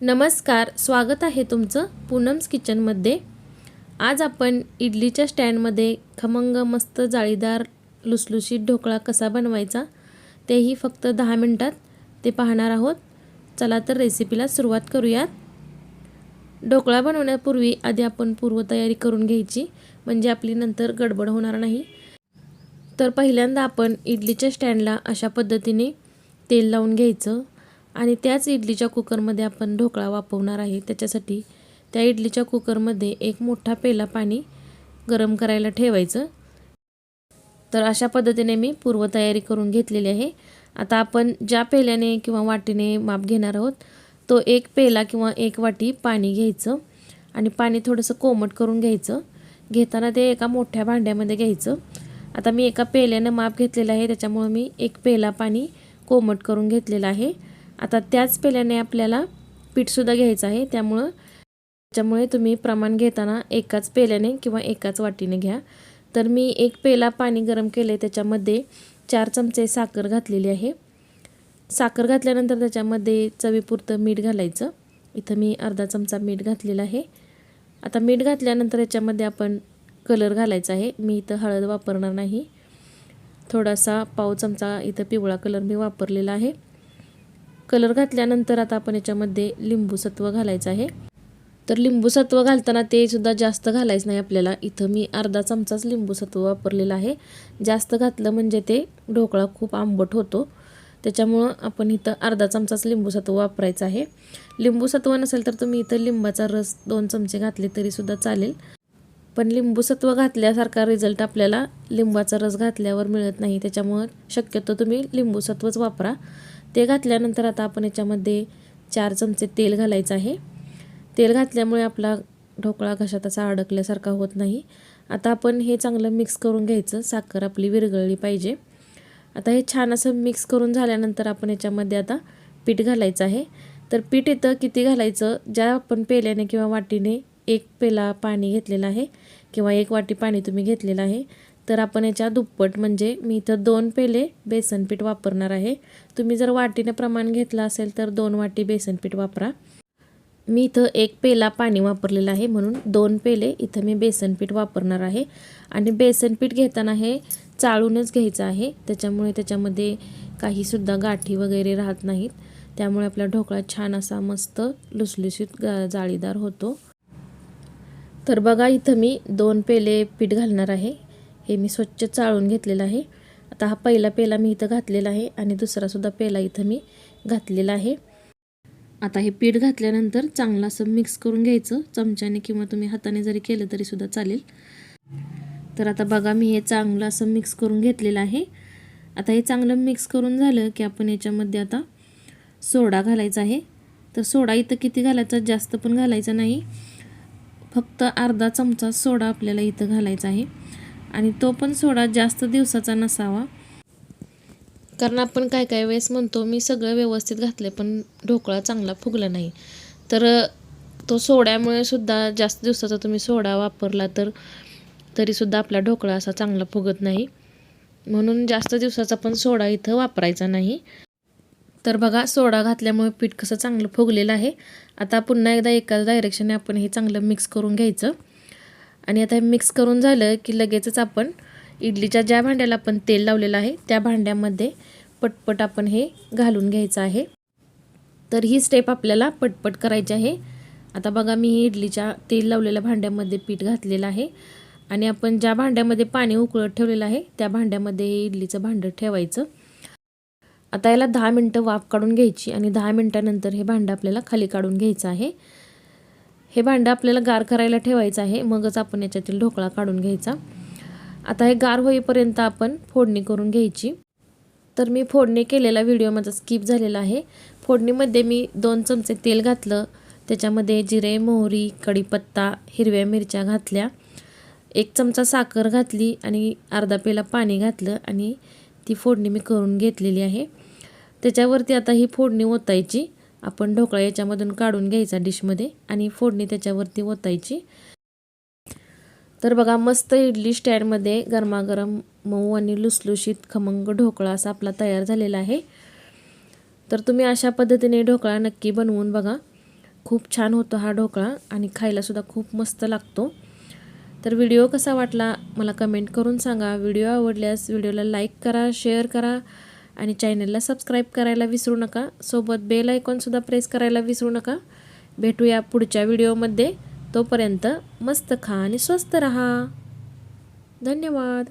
नमस्कार स्वागत आहे तुमचं पूनम्स किचनमध्ये आज आपण इडलीच्या स्टँडमध्ये खमंग मस्त जाळीदार लुसलुशीत ढोकळा कसा बनवायचा तेही फक्त दहा मिनटात ते पाहणार आहोत. चला तर रेसिपीला सुरुवात करूयात. ढोकळा बनवण्यापूर्वी आधी आपण पूर्वतयारी करून घ्यायची म्हणजे आपली नंतर गडबड होणार नाही. तर पहिल्यांदा आपण इडलीच्या स्टँडला अशा पद्धतीने तेल लावून घ्यायचं. आणि त्याच इडलीच्या कुकरमध्ये आपण ढोकळा वापरणार आहे. त्याच्यासाठी त्या इडलीच्या कुकरमध्ये एक मोठा पेला पाणी गरम करायला ठेवायचं. तर अशा पद्धतीने मी पूर्वतयारी करून घेतलेली आहे. आता आपण ज्या पेल्याने किंवा वाटीने माप घेणार आहोत तो एक पेला किंवा एक वाटी पाणी घ्यायचं आणि पाणी थोडंसं कोमट करून घ्यायचं. घेताना ते एका मोठ्या भांड्यामध्ये घ्यायचं. आता मी एका पेल्यानं माप घेतलेलं आहे त्याच्यामुळं मी एक पेला पाणी कोमट करून घेतलेलं आहे. आता त्याच पेल्याने आपल्याला पीठसुद्धा घ्यायचं आहे. त्यामुळं त्याच्यामुळे तुम्ही प्रमाण घेताना एकाच पेल्याने किंवा एकाच वाटीने घ्या. तर मी एक पेला पाणी गरम केले त्याच्यामध्ये चार चमचे साखर घातलेली आहे. साखर घातल्यानंतर त्याच्यामध्ये चवीपुरतं मीठ घालायचं. इथं मी अर्धा चमचा मीठ घातलेलं आहे. आता मीठ घातल्यानंतर याच्यामध्ये आपण कलर घालायचा आहे. मी इथं हळद वापरणार नाही. थोडासा पाव चमचा इथं पिवळा कलर मी वापरलेला आहे. कलर घातल्यानंतर आता आपण याच्यामध्ये लिंबूसत्व घालायचं आहे. तर लिंबूसत्व घालताना ते सुद्धा जास्त घालायचं नाही आपल्याला. इथं मी अर्धा चमचाच लिंबूसत्व वापरलेलं आहे. जास्त घातलं म्हणजे ते ढोकळा खूप आंबट होतो. त्याच्यामुळं आपण इथं अर्धा चमचाच लिंबूसत्व वापरायचं आहे. लिंबूसत्व नसेल तर तुम्ही इथं लिंबाचा रस दोन चमचे घातले तरीसुद्धा चालेल. पण लिंबूसत्व घातल्यासारखा रिझल्ट आपल्याला लिंबाचा रस घातल्यावर मिळत नाही. त्याच्यामुळं शक्यतो तुम्ही लिंबूसत्वच वापरा. ते घातल्यानंतर आता आपण याच्यामध्ये चार चमचे तेल घालायचं आहे. तेल घातल्यामुळे आपला ढोकळा घशात असा अडकल्यासारखा होत नाही. आता आपण हे चांगलं मिक्स करून घ्यायचं. साखर आपली विरघळली पाहिजे. आता हे छान असं मिक्स करून झाल्यानंतर आपण याच्यामध्ये आता पीठ घालायचं आहे. तर पीठ इथं किती घालायचं? ज्या आपण पेल्याने किंवा वाटीने एक पेला पाणी घेतलेलं आहे किंवा एक वाटी पाणी तुम्ही घेतलेलं आहे तर आपण याच्या दुप्पट म्हणजे मी इथं दोन पेले बेसनपीठ वापरणार आहे. तुम्ही जर वाटीने प्रमाण घेतलं असेल तर दोन वाटी बेसनपीठ वापरा. मी इथं एक पेला पाणी वापरलेलं आहे म्हणून दोन पेले इथं मी बेसनपीठ वापरणार आहे. आणि बेसनपीठ घेताना हे चाळूनच घ्यायचं आहे त्याच्यामुळे त्याच्यामध्ये काहीसुद्धा गाठी वगैरे राहत नाहीत. त्यामुळे आपला ढोकळा छान असा मस्त लुसलुसीत गा जाळीदार होतो. तर बघा इथं मी दोन पेले पीठ घालणार आहे. हे मी स्वच्छ चाळून घेतलेलं आहे. आता हा पहिला पेला मी इथं घातलेला आहे आणि दुसरासुद्धा पेला इथं मी घातलेला आहे. आता हे पीठ घातल्यानंतर चांगलं असं मिक्स करून घ्यायचं. चमच्याने किंवा तुम्ही हाताने जरी केलं तरीसुद्धा चालेल. तर आता बघा मी हे चांगलं असं मिक्स करून घेतलेलं आहे. आता हे चांगलं मिक्स करून झालं की आपण याच्यामध्ये आता सोडा घालायचा आहे. तर सोडा इथं किती घालायचा? जास्त पण घालायचा नाही. फक्त अर्धा चमचा सोडा आपल्याला इथं घालायचा आहे. आणि तो पण सोडा जास्त दिवसाचा नसावा. कारण आपण काय काय वेळेस म्हणतो मी सगळं व्यवस्थित घातले पण ढोकळा चांगला फुगला नाही. तर तो सोड्यामुळे सुद्धा जास्त दिवसाचा तुम्ही सोडा वापरला तर तरीसुद्धा आपला ढोकळा असा चांगला फुगत नाही. म्हणून जास्त दिवसाचा पण सोडा इथं वापरायचा नाही. तर बघा सोडा घातल्यामुळे पीठ कसं चांगलं फुगलेलं आहे. आता पुन्हा एकदा एकाच डायरेक्शनने आपण हे चांगलं मिक्स करून घ्यायचं. आणि आता हे मिक्स करून झालं की लगेचच आपण इडलीच्या ज्या भांड्याला आपण तेल लावलेलं आहे त्या भांड्यामध्ये पटपट आपण हे घालून घ्यायचं आहे. तर ही स्टेप आपल्याला पटपट करायची आहे. आता बघा मी ही इडलीच्या तेल लावलेल्या भांड्यामध्ये पीठ घातलेलं आहे. आणि आपण ज्या भांड्यामध्ये पाणी उकळत ठेवलेलं आहे त्या भांड्यामध्ये हे इडलीचं भांडं ठेवायचं. आता याला दहा मिनटं वाफ काढून घ्यायची आणि दहा मिनटानंतर हे भांडं आपल्याला खाली काढून घ्यायचं आहे. हे भांडं आपल्याला गार करायला ठेवायचं आहे. मगच आपण याच्यातील ढोकळा काढून घ्यायचा. आता हे गार होईपर्यंत आपण फोडणी करून घ्यायची. तर मी फोडणी केलेला व्हिडिओ माझा स्किप झालेला आहे. फोडणीमध्ये मी दोन चमचे तेल घातलं. त्याच्यामध्ये जिरे मोहरी कढीपत्ता हिरव्या मिरच्या घातल्या. एक चमचा साखर घातली आणि अर्धा पेला पाणी घातलं आणि ती फोडणी मी करून घेतलेली आहे. त्याच्यावरती आता ही फोडणी ओतायची. आपण ढोकळा याच्यामधून काढून घ्यायचा डिशमध्ये आणि फोडणी त्याच्यावरती ओतायची. तर बघा मस्त इडली स्टँडमध्ये गरमागरम मऊ आणि लुसलुशीत खमंग ढोकळा असा आपला तयार झालेला आहे. तर तुम्ही अशा पद्धतीने ढोकळा नक्की बनवून बघा. खूप छान होतो हा ढोकळा आणि खायलासुद्धा खूप मस्त लागतो. तर व्हिडिओ कसा वाटला मला कमेंट करून सांगा. व्हिडिओ आवडल्यास व्हिडिओला लाईक करा शेअर करा. आणि चॅनलला सबस्क्राईब करायला विसरू नका. सोबत बेल आयकॉनसुद्धा प्रेस करायला विसरू नका. भेटूया पुढच्या व्हिडिओमध्ये तोपर्यंत मस्त खा आणि स्वस्त रहा. धन्यवाद.